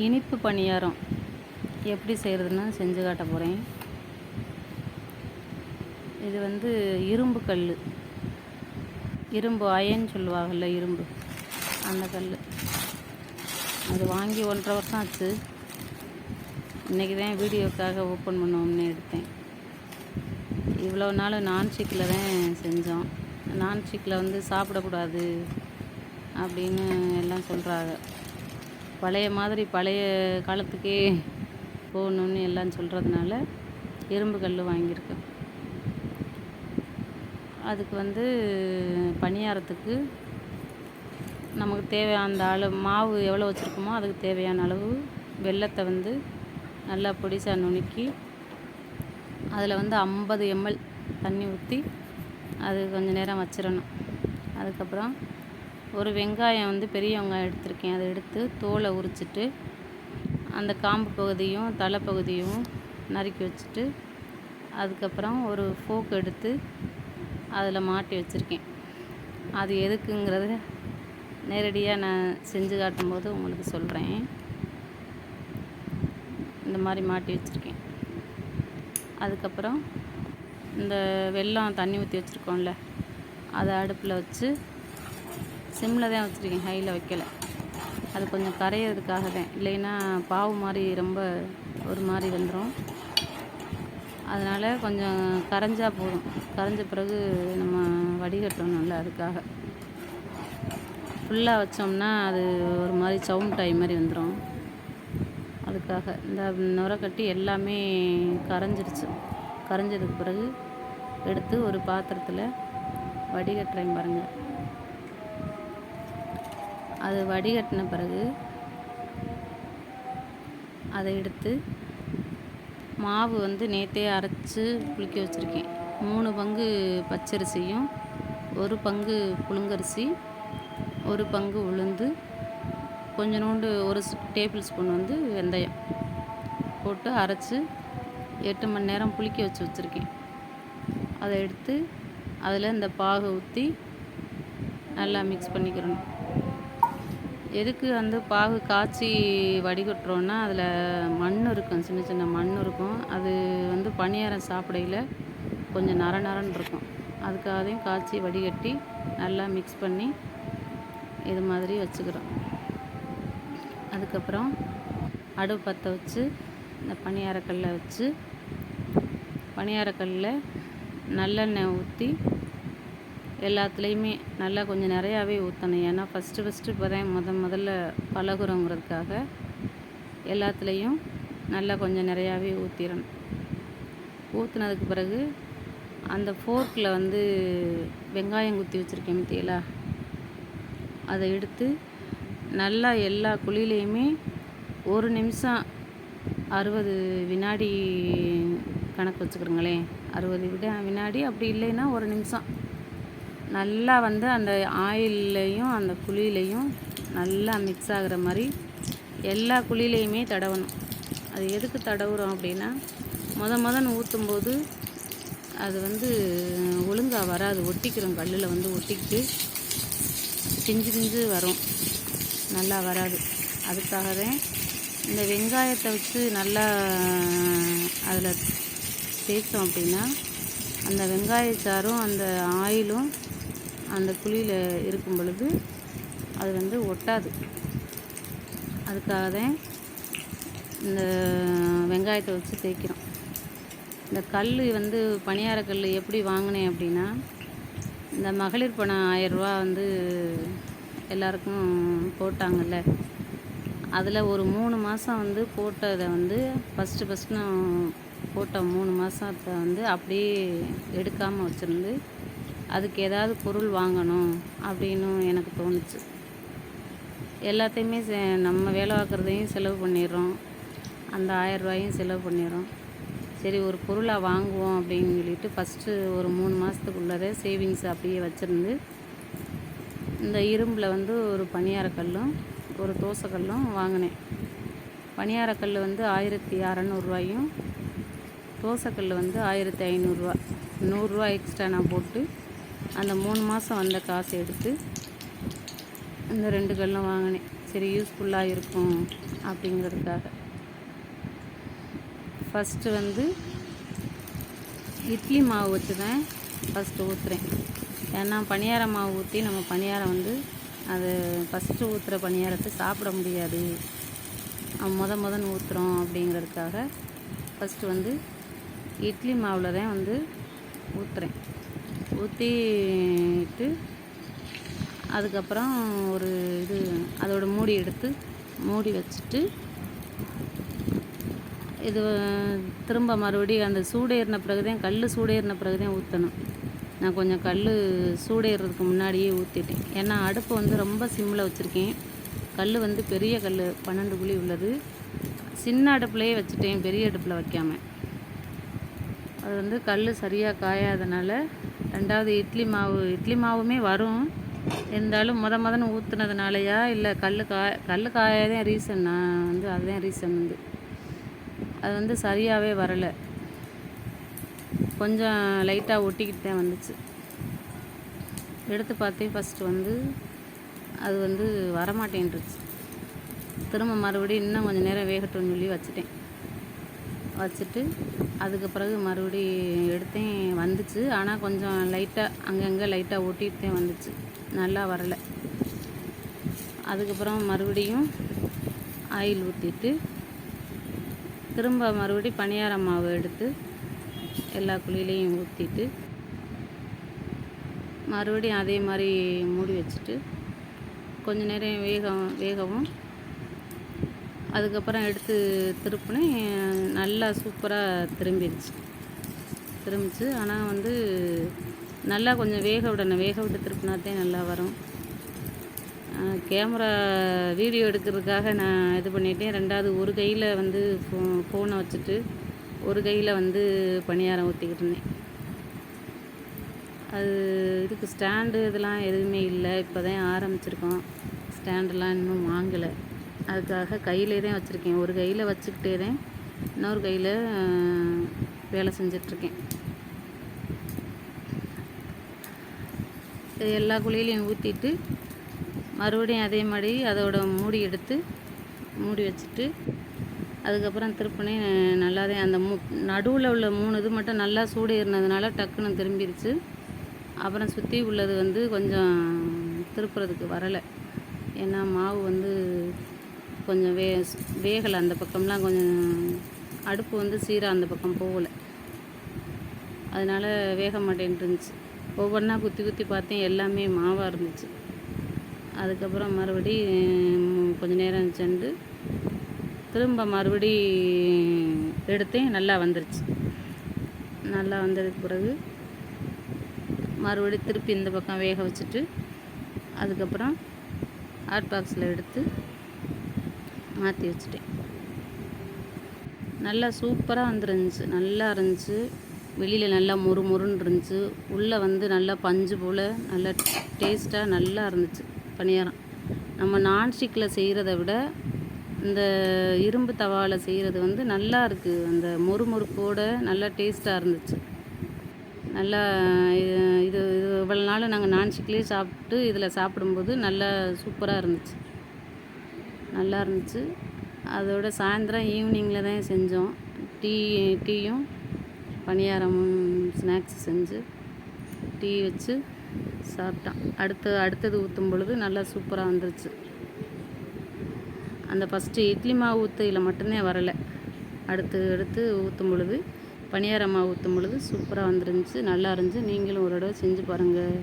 இனிப்பு பணியாரம். எப்படி செய்கிறதுன்னு செஞ்சு காட்ட போகிறேன் இது வந்து இரும்பு கல் இரும்பு அயன் சொல்லுவாங்கள்ல இரும்பு. அந்த கல் அது வாங்கி ஒன்றரை வருஷம் ஆச்சு. இன்றைக்கி தான் வீடியோக்காக ஓப்பன் பண்ணோம்னு எடுத்தேன். இவ்வளோ நாள் நான்ஸ்டிக்கில் தான் செஞ்சோம். நான்ஸ்டிக்கில் வந்து சாப்பிடக்கூடாது அப்படின்னு எல்லாம் சொல்கிறாங்க பழைய மாதிரி பழைய காலத்துக்கே போகணுன்னு எல்லாம் சொல்கிறதுனால இரும்பு கல் வாங்கியிருக்கேன். அதுக்கு வந்து பணியாரத்துக்கு நமக்கு தேவையான அந்த அளவு மாவு எவ்வளோ வச்சுருக்கோமோ அதுக்கு தேவையான அளவு வெல்லத்தை வந்து நல்லா பொடிசாக நுணுக்கி அதில் வந்து ஐம்பது எம்எல் தண்ணி ஊற்றி அது கொஞ்சம் நேரம் வச்சிடணும் அதுக்கப்புறம் ஒரு வெங்காயம் வந்து பெரிய வெங்காயம் எடுத்திருக்கேன். அதை எடுத்து தோலை உரிச்சிட்டு அந்த காம்பு பகுதியும் தலை பகுதியும் நறுக்கி வச்சுட்டு அதுக்கப்புறம் ஒரு ஃபோக் எடுத்து அதில் மாட்டி வச்சுருக்கேன். அது எதுக்குங்கிறத நேரடியாக நான் செஞ்சு காட்டும்போது உங்களுக்கு சொல்கிறேன் இந்த மாதிரி மாட்டி வச்சுருக்கேன். அதுக்கப்புறம் இந்த வெல்லம் தண்ணி ஊற்றி வச்சுருக்கோம்ல அதை அடுப்பில் வச்சு சிம்மில் தான் வச்சுருக்கேன் ஹையில் வைக்கல. அது கொஞ்சம் கரையிறதுக்காக தான். இல்லைன்னா பாவு மாதிரி ரொம்ப ஒரு மாதிரி வந்துடும் அதனால் கொஞ்சம் கரைஞ்சா போதும். கரைஞ்ச பிறகு நம்ம வடிகட்டணும்ல அதுக்காக. ஃபுல்லாக வச்சோம்னா அது ஒரு மாதிரி சவுண்டாய் மாதிரி வந்துடும் அதுக்காக. இந்த நுரக்கட்டி எல்லாமே கரைஞ்சிருச்சு. கரைஞ்சதுக்கு பிறகு எடுத்து ஒரு பாத்திரத்தில் வடிகட்டுறேன் பாருங்கள் அது வடிகட்டின பிறகு அதை எடுத்து மாவு வந்து நேற்றே அரைச்சி புளிக்க வச்சுருக்கேன். மூணு பங்கு பச்சரிசியும் ஒரு பங்கு புழுங்கரிசி ஒரு பங்கு உளுந்து கொஞ்சோண்டு ஒரு டேபிள் ஸ்பூன் வந்து வெந்தயம் போட்டு அரைச்சி எட்டு மணி நேரம் புளிக்க வச்சு வச்சுருக்கேன். அதை எடுத்து அதில் இந்த பாகு ஊற்றி நல்லா மிக்ஸ் பண்ணிக்கிறணும். எதுக்கு வந்து பாகு காய்ச்சி வடிகட்டுறோன்னா அதில் மண் இருக்கும் சின்ன சின்ன மண் இருக்கும். அது வந்து பணியாரம் சாப்பிடையில் கொஞ்சம் நர நரன்னு இருக்கும். அதுக்காகதையும் காய்ச்சி வடிகட்டி நல்லா மிக்ஸ் பண்ணி இது மாதிரி வச்சுக்கிறோம். அதுக்கப்புறம் அடுப்பு பற்ற வச்சு இந்த பணியாரக்கல்லை வச்சு பணியாரக்கல்லில் நல்லெண்ணெய் ஊற்றி எல்லாத்துலேயுமே நல்லா கொஞ்சம் நிறையாவே ஊற்றணும் ஏன்னா ஃபஸ்ட்டு ஃபஸ்ட்டு இப்போ தான் முத முதல்ல பழகுறோங்கிறதுக்காக எல்லாத்துலேயும் நல்லா கொஞ்சம் நிறையாவே ஊற்றிடணும் ஊற்றுனதுக்கு பிறகு அந்த ஃபோர்க்கில் வந்து வெங்காயம் குத்தி வச்சுருக்கேன் மத்தியிலா அதை எடுத்து நல்லா எல்லா குழியிலையுமே ஒரு நிமிஷம் அறுபது வினாடி கணக்கு வச்சுக்கிறோங்களேன். அறுபது விட வினாடி அப்படி இல்லைன்னா ஒரு நிமிஷம். நல்லா வந்து அந்த ஆயில்லையும் அந்த குழியிலையும் நல்லா மிக்ஸ் ஆகிற மாதிரி எல்லா குழியிலையுமே தடவணும். அது எதுக்கு தடவுறோம் அப்படின்னா முத முதன்னு ஊற்றும்போது அது வந்து ஒழுங்காக வராது. ஒட்டிக்கிறோம் கல்லில் வந்து ஒட்டிக்கிட்டு பிஞ்சு பிஞ்சு வரும். நல்லா வராது. அதுக்காக தான் இந்த வெங்காயத்தை வச்சு நல்லா அதில் தேய்ச்சோம் அப்படின்னா அந்த வெங்காயச்சாரும் அந்த ஆயிலும் அந்த குழியில் இருக்கும் பொழுது அது வந்து ஒட்டாது. அதுக்காக தான் இந்த வெங்காயத்தை வச்சு தேய்க்கிறோம். இந்த கல் வந்து பணியார கல் எப்படி வாங்கினேன் அப்படின்னா இந்த மகளிர் பணம் ஆயரூவா வந்து எல்லாருக்கும் போட்டாங்கல்ல. அதில் ஒரு மூணு மாதம் வந்து போட்டதை வந்து ஃபஸ்ட்டு ஃபஸ்ட்டு நான் போட்ட மூணு மாதத்தை வந்து அப்படியே எடுக்காமல் வச்சுருந்து அதுக்கு ஏதாவது பொருள் வாங்கணும் அப்படின்னு எனக்கு தோணுச்சு. எல்லாத்தையுமே செ நம்ம வேலை பார்க்குறதையும் செலவு பண்ணிடுறோம். அந்த ஆயரூவாயும் செலவு பண்ணிடுறோம். சரி ஒரு பொருளாக வாங்குவோம் அப்படின்னு சொல்லிட்டு ஃபஸ்ட்டு ஒரு மூணு மாதத்துக்குள்ளதே சேவிங்ஸ் அப்படியே வச்சுருந்து இந்த இரும்பில் வந்து ஒரு பணியாரக்கல்லும் ஒரு தோசைக்கல்லும் வாங்கினேன். பணியாரக்கல் வந்து ஆயிரத்தி அறநூறுவாயும் தோசைக்கல் வந்து ஆயிரத்தி ஐநூறுரூவா நூறுரூவா எக்ஸ்ட்ரா நான் போட்டு அந்த மூணு மாதம் வந்த காசு எடுத்து அந்த ரெண்டு கல்லும் வாங்கினேன். சரி யூஸ்ஃபுல்லாக இருக்கும் அப்படிங்கிறதுக்காக. ஃபஸ்ட்டு வந்து இட்லி மாவு வச்சு தான் ஃபஸ்ட்டு ஊற்றுறேன் ஏன்னா பணியார மாவு ஊற்றி நம்ம பணியாரம் வந்து அது ஃபஸ்ட்டு ஊற்றுற பணியாரத்தை சாப்பிட முடியாது. முத முதன் ஊற்றுறோம் அப்படிங்கிறதுக்காக ஃபஸ்ட்டு வந்து இட்லி மாவில் தான் வந்து ஊற்றுறேன் ஊற்றிட்டு அதுக்கப்புறம் ஒரு இது அதோட மூடி எடுத்து மூடி வச்சுட்டு இது திரும்ப மறுபடியும் அந்த சூடேறின பிறகுதான் கல் சூடேறின பிறகுதான் ஊற்றணும் நான் கொஞ்சம் கல் சூடேறதுக்கு முன்னாடியே ஊற்றிட்டேன் ஏன்னா அடுப்பு வந்து ரொம்ப சிம்மில் வச்சுருக்கேன். கல் வந்து பெரிய கல் பன்னெண்டு குழி உள்ளது. சின்ன அடுப்புலையே வச்சுட்டேன் பெரிய அடுப்பில் வைக்காம. அது வந்து கல் சரியாக காயாதனால ரெண்டாவது இட்லி மாவு. இட்லி மாவுமே வரும். இருந்தாலும் முத முதன்னு ஊற்றுனதுனாலையா இல்லை கல் காய கல் காயதான் ரீசன் நான் வந்து அதுதான் ரீசன் வந்து. அது வந்து சரியாகவே வரலை. கொஞ்சம் லைட்டாக ஒட்டிக்கிட்டு தான் வந்துச்சு. எடுத்து பார்த்தேன் ஃபஸ்ட்டு வந்து அது வந்து வரமாட்டேன்ருச்சு திரும்ப மறுபடியும் இன்னும் கொஞ்சம் நேரம் வேகட்டும்னு சொல்லி வச்சுட்டேன். வச்சுட்டு அதுக்கு பிறகு மறுபடியும் எடுத்தேன் வந்துச்சு. ஆனால் கொஞ்சம் லைட்டாக அங்கங்கே லைட்டாக ஒட்டிட்டு வந்துச்சு. நல்லா வரலை. அதுக்கப்புறம் மறுபடியும் ஆயில் ஊற்றிட்டு திரும்ப மறுபடியும் பணியார மாவு எடுத்து எல்லா குழியிலையும் ஊற்றிட்டு மறுபடியும் அதே மாதிரி மூடி வச்சுட்டு கொஞ்ச நேரம் வேகம் வேகவும் அதுக்கப்புறம் எடுத்து திருப்பினேன். நல்லா சூப்பராக திரும்பிடுச்சு திரும்பிச்சு ஆனால் வந்து நல்லா கொஞ்சம் வேக விடணும். வேக விட்டு திருப்பினாத்தே நல்லா வரும். கேமரா வீடியோ எடுக்கிறதுக்காக நான் இது பண்ணிட்டேன். ரெண்டாவது ஒரு கையில் வந்து ஃபோ ஃபோனை வச்சுட்டு ஒரு கையில் வந்து பணியாரம் ஊற்றிக்கிட்டு இருந்தேன். அது இதுக்கு ஸ்டாண்டு இதெல்லாம் எதுவுமே இல்லை. இப்போ தான் ஆரம்பிச்சிருக்கோம். ஸ்டாண்டெல்லாம் இன்னும் வாங்கலை. அதுக்காக கையிலே தான் வச்சுருக்கேன். ஒரு கையில் வச்சுக்கிட்டே தான் இன்னொரு கையில் வேலை செஞ்சிட்ருக்கேன். இது எல்லா குழியிலையும் ஊற்றிட்டு மறுபடியும் அதே மாதிரி அதோட மூடி எடுத்து மூடி வச்சுட்டு அதுக்கப்புறம் திருப்பினே நல்லாவே அந்த மூ நடுவில் உள்ள மூணு இது மட்டும் நல்லா சூடு ஏறினதுனால டக்குன்னு திரும்பிடுச்சு அப்புறம் சுற்றி உள்ளது வந்து கொஞ்சம் திருப்புறதுக்கு வரலை. ஏன்னா மாவு வந்து கொஞ்சம் வே வேகலை அந்த பக்கம்லாம் கொஞ்சம் அடுப்பு வந்து சீராக அந்த பக்கம் போகலை. அதனால் வேக மாட்டேன்ட்டு இருந்துச்சு ஒவ்வொன்றா குத்தி குத்தி பார்த்தேன் எல்லாமே மாவாக இருந்துச்சு. அதுக்கப்புறம் மறுபடி கொஞ்சம் நேரம் சென்று திரும்ப மறுபடி எடுத்தேன் நல்லா வந்துருச்சு. நல்லா வந்ததுக்கு பிறகு மறுபடி திருப்பி இந்த பக்கம் வேக வச்சுட்டு அதுக்கப்புறம் ஹாட் பாக்ஸில் எடுத்து மாற்றி வச்சுட்டேன். நல்லா சூப்பராக வந்துருந்துச்சு. நல்லா இருந்துச்சு. வெளியில் நல்லா மொறு மொறுன்னு இருந்துச்சு. உள்ளே வந்து நல்லா பஞ்சு போல் நல்லா டேஸ்ட்டாக நல்லா இருந்துச்சு பணியாரம். நம்ம நான்ஸ்டிக்கில் செய்கிறத விட இந்த இரும்பு தவாவில் செய்கிறது வந்து நல்லா இருக்குது அந்த மொறு மொறுப்போட நல்லா டேஸ்ட்டாக இருந்துச்சு. நல்லா இது இது இது இவ்வளோ நாள் நாங்கள் நான்ஸ்டிக்லேயே சாப்பிட்டு இதில் சாப்பிடும்போது நல்லா சூப்பராக இருந்துச்சு. நல்லா இருந்துச்சு அதோட சாயந்தரம் ஈவினிங்கில் தான் செஞ்சோம். டீ டீயும் பணியாரமும் ஸ்நாக்ஸ் செஞ்சு டீ வச்சு சாப்பிட்டான் அடுத்து அடுத்தது ஊற்றும் பொழுது நல்லா சூப்பராக வந்துருச்சு. அந்த ஃபஸ்ட்டு இட்லி மாவு ஊற்றையில் மட்டும்தான் வரலை. அடுத்து அடுத்து ஊற்றும் பொழுது பணியார மாவு ஊற்றும் பொழுது சூப்பராக வந்துருந்துச்சு நல்லா இருந்துச்சு. நீங்களும் ஒரு தடவை செஞ்சு பாருங்கள்